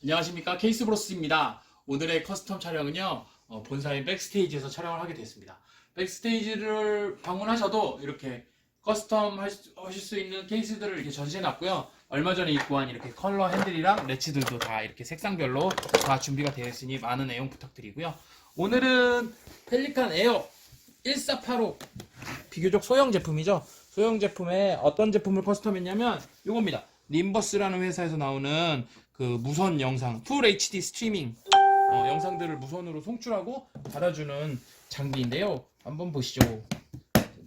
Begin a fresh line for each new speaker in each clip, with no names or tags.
안녕하십니까 케이스 브로스입니다. 오늘의 커스텀 촬영은요 어, 본사인 백스테이지에서 촬영을 하게 됐습니다. 백스테이지를 방문하셔도 이렇게 커스텀 하실 수 있는 케이스들을 이렇게 전시해 놨고요. 얼마 전에 입고한 이렇게 컬러 핸들이랑 레치들도 다 이렇게 색상별로 다 준비가 되어 있으니 많은 애용 부탁드리고요. 오늘은 펠리칸 에어 1485 비교적 소형 제품이죠. 소형 제품에 어떤 제품을 커스텀했냐면 이겁니다. 님버스라는 회사에서 나오는 그 무선 영상, 풀 HD 스트리밍 어, 영상들을 무선으로 송출하고 받아주는 장비인데요. 한번 보시죠.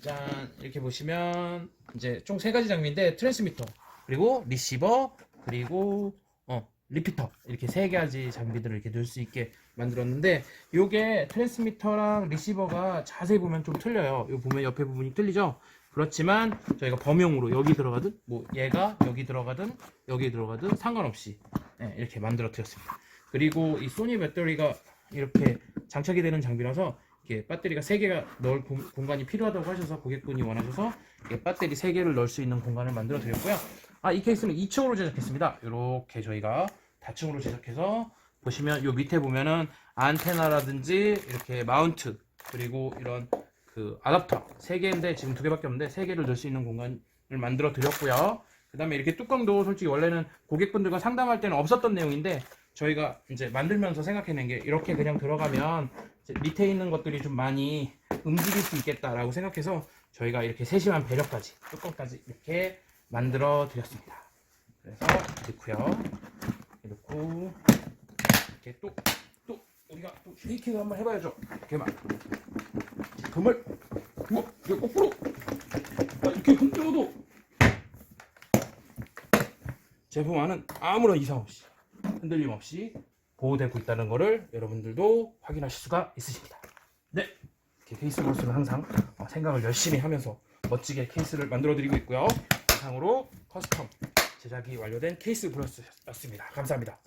짠 이렇게 보시면 이제 총 세 가지 장비인데 트랜스미터 그리고 리시버 그리고 어 리피터 이렇게 세 가지 장비들을 이렇게 넣을 수 있게 만들었는데 요게 트랜스미터랑 리시버가 자세히 보면 좀 틀려요. 요 보면 옆에 부분이 틀리죠. 그렇지만 저희가 범용으로 여기 들어가든 뭐 얘가 여기 들어가든 여기 들어가든 상관없이 예, 이렇게 만들어 드렸습니다. 그리고 이 소니 배터리가 이렇게 장착이 되는 장비라서 이렇게 배터리가 3개가 넣을 공, 공간이 필요하다고 하셔서 고객분이 원하셔서 이렇게 배터리 3개를 넣을 수 있는 공간을 만들어 드렸고요. 아, 이 케이스는 2층으로 제작했습니다. 이렇게 저희가 다층으로 제작해서 보시면 요 밑에 보면은 안테나라든지 이렇게 마운트 그리고 이런 그 아답터 3개인데 지금 2개밖에 없는데 3개를 넣을 수 있는 공간을 만들어 드렸고요. 그 다음에 이렇게 뚜껑도 솔직히 원래는 고객분들과 상담할 때는 없었던 내용인데 저희가 이제 만들면서 생각해낸 게 이렇게 그냥 들어가면 밑에 있는 것들이 좀 많이 움직일 수 있겠다라고 생각해서 저희가 이렇게 세심한 배려까지 뚜껑까지 이렇게 만들어 드렸습니다. 그래서 넣고요. 넣고 이렇게 또 또 우리가 또 쉐이킹을 한번 해봐야죠. 이렇게 막 제품을 이거 이거 거꾸로 아, 이렇게 흔들어도 제품 안은 아무런 이상 없이 흔들림 없이 보호되고 있다는 것을 여러분들도 확인하실 수가 있으십니다. 네, 이렇게 케이스 브로스는 항상 어, 생각을 열심히 하면서 멋지게 케이스를 만들어 드리고 있고요. 이상으로 커스텀 제작이 완료된 케이스 브로스였습니다. 감사합니다.